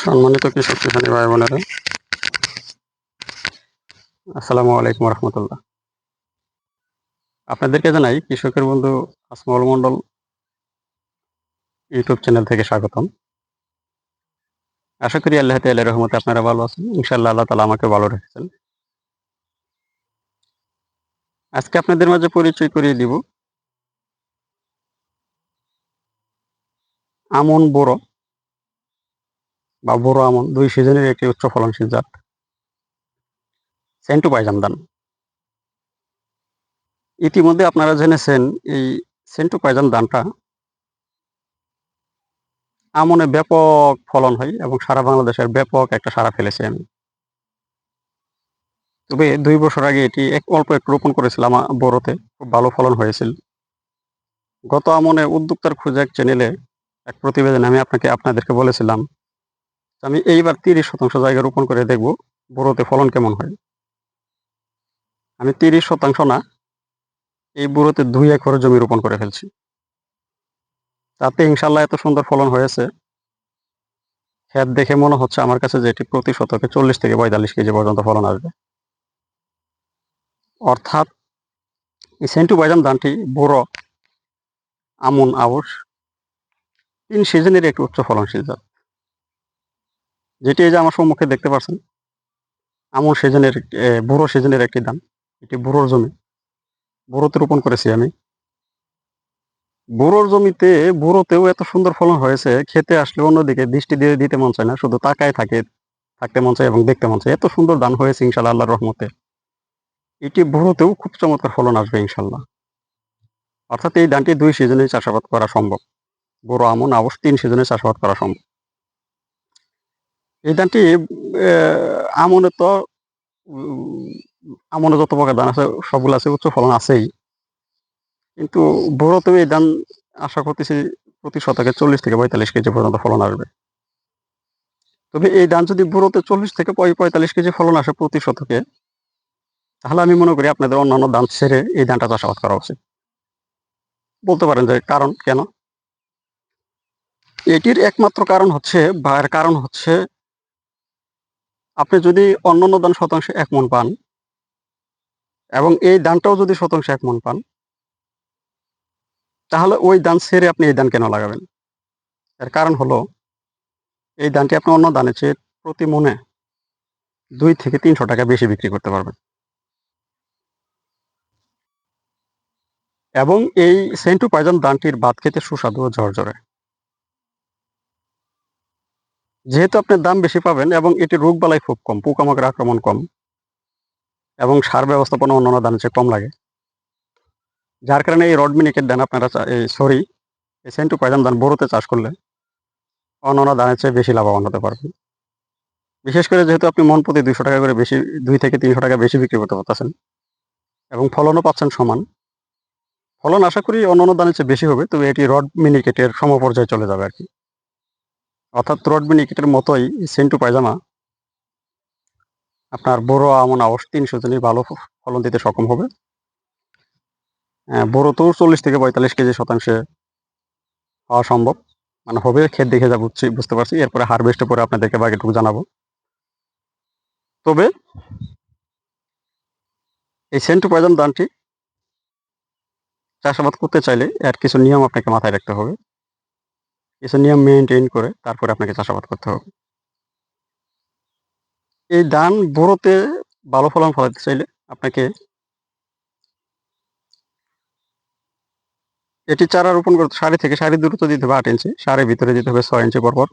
সম্মানিত কৃষক কিষানী ভাই বোনেরা, আসসালামু আলাইকুম রহমতুল্লাহ। আপনাদেরকে জানাই কৃষকের বন্ধু আসমাউল মন্ডল ইউটিউব চ্যানেল থেকে স্বাগতম। আশা করি আল্লাহ তাল্লাহ রহমতে আপনারা ভালো আছেন। ইনশাল্লাহ আল্লাহ তালা আমাকে ভালো রেখেছেন। আজকে আপনাদের মাঝে পরিচয় করিয়ে দিব। আমন বড় বা বড় আমন, দুই সিজনের একটি উচ্চ ফলনশীল জাত। সেন্টু পাইজাম ধান ইতিমধ্যে আপনারা জেনেছেন এই সেন্টু পাইজাম ধানটা আমনে ব্যাপক ফলন হয় এবং সারা বাংলাদেশের ব্যাপক একটা সারা ফেলেছে আমি। তবে দুই বছর আগে এটি এক অল্প একটু রোপণ করেছিলাম বড়তে, খুব ভালো ফলন হয়েছিল। গত আমনে উদ্যোক্তার খোঁজে এক চ্যানেলে এক প্রতিবেদনে আমি আপনাকে আপনাদেরকে বলেছিলাম আমি এইবার তিরিশ শতাংশ জায়গা রোপণ করে দেখব বুড়োতে ফলন কেমন হয়। আমি তিরিশ শতাংশ না, এই বুড়োতে দুই একর জমি রোপণ করে ফেলছি। তাতে ইনশাল্লাহ এত সুন্দর ফলন হয়েছে। ক্ষেত দেখে মনে হচ্ছে আমার কাছে যেটি প্রতি শতকে চল্লিশ থেকে পঁয়তাল্লিশ কেজি পর্যন্ত ফলন আসবে। অর্থাৎ এই সেন্টু বাইজাম ধানটি বড় আমন, আউশ, তিন সিজনের একটি উচ্চ ফলনশীল জাত। যেটি এই যে আমার সম্মুখে দেখতে পাচ্ছেন আমন সিজনের বুড়ো সিজনের একটি ধান। এটি বুড়োর জমি। বুড়োতে রোপণ করেছি আমি। বুড়োর জমিতে, বুড়োতেও এত সুন্দর ফলন হয়েছে, খেতে আসলে অন্যদিকে দৃষ্টি দিয়ে দিতে মন চায় না, শুধু তাকায় থাকে, থাকতে মন চায় এবং দেখতে মন চায়। এত সুন্দর ধান হয়েছে ইনশাল্লাহ আল্লাহর রহমতে। এটি বুড়োতেও খুব চমৎকার ফলন আসবে ইনশাল্লাহ অর্থাৎ এই ধানটি দুই সিজনে চাষাবাদ করা সম্ভব। বুড়ো আমন আবশ তিন সিজনে চাষাবাদ করা সম্ভব। এই ধানটি আমনে তো আমনে যত প্রকার ধান আছে, সবগুলো আছে, উচ্চ ফলন আছেই। কিন্তু বড়তেও এই ধান আশা করতেছি প্রতি শতকে চল্লিশ থেকে পঁয়তাল্লিশ কেজি পর্যন্ত ফলন আসবে। তবে এই ধান যদি বুড়োতে চল্লিশ থেকে পঁয়তাল্লিশ কেজি ফলন আসে প্রতি শতকে, তাহলে আমি মনে করি আপনাদের অন্যান্য ধান ছেড়ে এই ধানটা চাষাবাদ করা উচিত। বলতে পারেন যে কারণ কেন? এটির একমাত্র কারণ হচ্ছে কারণ হচ্ছে আপনি যদি অন্যান্য ধান শতাংশে এক মন পান, এবং এই ধানটাও যদি শতাংশে এক মন পান, তাহলে ওই ধান ছেড়ে আপনি এই ধান কেন লাগাবেন? এর কারণ হলো, এই ধানটি আপনি অন্য ধানের চেয়ে প্রতি মনে দুই থেকে তিনশো টাকা বেশি বিক্রি করতে পারবেন। এবং এই সেন্টু পাইজাম ধানটির ভাত খেতে সুস্বাদু ও ঝরঝরে। যেহেতু আপনি দাম বেশি পাবেন এবং এটি রোগ বালাই খুব কম পোকামাকড় আক্রমণ কম এবং সার ব্যবস্থাপনা অন্যান্য ধানের চেয়ে কম লাগে। যার কারণে এই রড মিনিকেট ধান আপনারা এই সরি, এই সেন্টু পাইজাম ধান বড়োতে চাষ করলে অন্যান্য ধানের চেয়ে বেশি লাভবান হতে পারবেন। বিশেষ করে যেহেতু আপনি মন প্রতি দুইশো টাকা করে বেশি, দুই থেকে তিনশো টাকা বেশি বিক্রি করতে পারতেছেন এবং ফলনও পাচ্ছেন সমান। ফলন আশা করি অন্যান্য ধানের চেয়ে বেশি হবে, তবে এটি রড মিনিকেটের সমপর্যায়ে চলে যাবে আর কি। অর্থাৎ রড মিনিকেটের মতোই সেন্টু পায়জামা। আপনার বড় আমন আওয়াজ তিনশো জনই ভালো ফলন দিতে সক্ষম হবে। আহ, তো চল্লিশ থেকে পঁয়তাল্লিশ কেজি শতাংশে হওয়া সম্ভব। মানে হবে ক্ষেত দেখে যা বুঝছি বুঝতে পারছি। এরপরে হারভেস্টের পরে আপনাদেরকে বাকিটুকু জানাব। তবে এই সেন্টু পায়জাম দানটি চাষাবাদ করতে চাইলে এর কিছু নিয়ম আপনাকে মাথায় রাখতে হবে। কিছু নিয়ম মেনটেন করে তারপরে আপনাকে চাষাবাদ করতে হবে। এই ধান বড়োতে ভালো ফলন ফলাতে চাইলে আপনাকে এটি চারা রোপণ করতে, সারি থেকে সারি দূরত্ব দিতে হবে আট ইঞ্চি, সারের ভিতরে দিতে হবে ছয় ইঞ্চি পরপর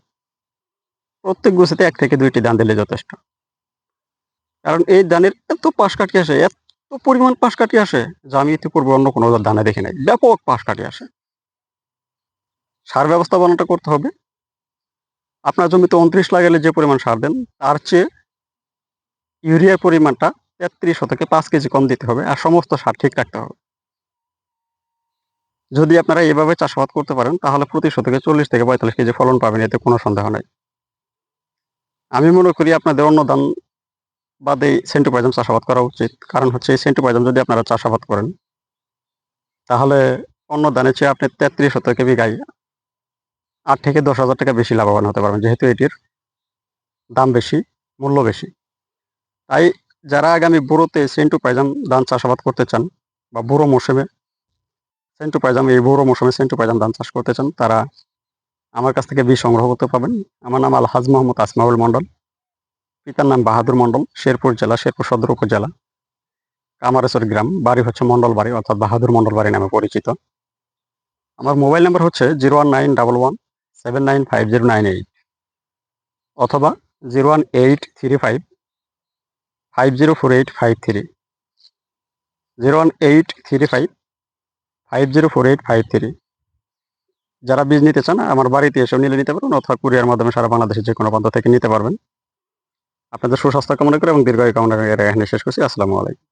প্রত্যেক গোছাতে এক থেকে দুইটি ধান দিলে যথেষ্ট। কারণ এই ধানের এত পাশ কাটি আসে, এত পরিমাণ পাশ কাটি আসে যা আমি ইতিপূর্বে অন্য কোনো ধানে দেখি নাই। ব্যাপক পাশ কাটি আসে। সার ব্যবস্থাপনাটা করতে হবে। আপনার জমিতে উনত্রিশ লাগালে যে পরিমাণ সার দেন, তার চেয়ে ইউরিয়ার পরিমাণটা তেত্রিশ থেকে পাঁচ কেজি কম দিতে হবে আর সমস্ত সার ঠিক রাখতে হবে। যদি আপনারা এভাবে চাষাবাদ করতে পারেন, তাহলে প্রতি শতকে চল্লিশ থেকে পঁয়তাল্লিশ কেজি ফলন পাবেন, এতে কোনো সন্দেহ নাই। আমি মনে করি আপনাদের অন্য ধান বাদে সেন্টোপাইজাম চাষাবাদ করা উচিত। কারণ হচ্ছে এই সেন্টোপাইজাম যদি আপনারা চাষাবাদ করেন, তাহলে অন্য ধানের চেয়ে আপনি তেত্রিশ শতকে বিঘায় আট থেকে দশ হাজার টাকা বেশি লাভবান হতে পারবেন, যেহেতু এটির দাম বেশি, মূল্য বেশি। তাই যারা আগামী বুড়োতে সেন্টু পাইজাম ধান চাষাবাদ করতে চান বা বুড়ো মৌসুমে সেন্টু পাইজাম এই বুড়ো মৌসুমে সেন্টু পাইজাম ধান চাষ করতে চান, তারা আমার কাছ থেকে বীজ সংগ্রহ করতে পাবেন আমার নাম আলহাজ মোহাম্মদ আসমাউল মণ্ডল, পিতার নাম বাহাদুর মণ্ডল, শেরপুর জেলা, শেরপুর সদর উপজেলা, কামারেশ্বর গ্রাম, বাড়ি হচ্ছে মণ্ডল বাড়ি, অর্থাৎ বাহাদুর মণ্ডল বাড়ি নামে পরিচিত। আমার মোবাইল নাম্বার হচ্ছে zero one nine double one seven nine five zero nine eight অথবা zero one eight three five five zero four eight five three zero one eight three five five zero four eight five three যারা বীজ নিতে চান, আমার বাড়িতে এসেও নিলে নিতে পারবেন, অথবা কুরিয়ার মাধ্যমে সারা বাংলাদেশের যে কোনো প্রান্ত থেকে নিতে পারবেন। আপনাদের সুস্বাস্থ্য কামনা করে এবং দীর্ঘায়ু কামনা এখানে শেষ করছি। আসসালামু আলাইকুম।